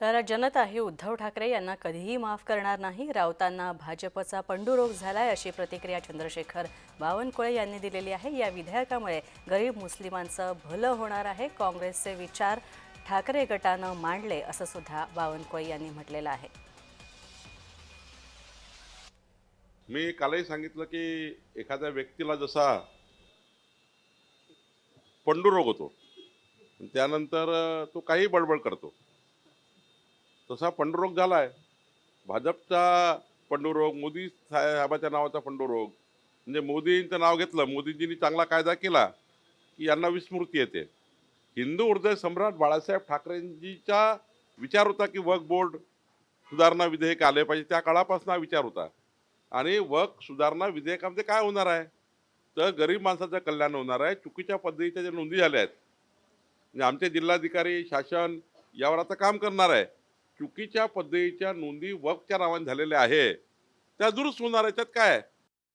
तर जनता ही उद्धव ठाकरे यांना कधीही माफ करणार नाही. राऊतांना भाजपचा पंडुरोग झालाय अशी प्रतिक्रिया चंद्रशेखर बावनकुळे यांनी दिलेली आहे. या विधेयकामुळे गरीब मुस्लिमांचं भलं होणार आहे. काँग्रेसचे विचार ठाकरे गटानं मांडले असं सुद्धा बावनकुळे यांनी म्हटलेलं आहे. मी कालही सांगितलं की एखाद्या व्यक्तीला जसा पंडुरोग होतो त्यानंतर तो काही बडबड करतो. तसा पंडुरोग आहे भाजपचा पंडुरोग मोदी साहेबाच्या नावाचा पंडुरोग. म्हणजे मोदींचं नाव घेतलं मोदींजींनी चांगला कायदा केला की यांना विस्मृती येते. हिंदू हृदय सम्राट बाळासाहेब ठाकरेंजीचा विचार होता की वक बोर्ड सुधारणा विधेयक आले पाहिजे. त्या काळापासून हा विचार होता. आणि वक सुधारणा विधेयकामध्ये काय होणार आहे? तर गरीब माणसाचं कल्याण होणार आहे. चुकीच्या पद्धतीच्या ज्या नोंदी झाल्या आहेत म्हणजे आमचे जिल्हाधिकारी शासन यावर आता काम करणार आहे. चुकीच्या पद्धतीच्या नोंदी वकच्या नावाने झालेल्या आहे त्या दुरुस्त होणार याच्यात त्यात काय आहे?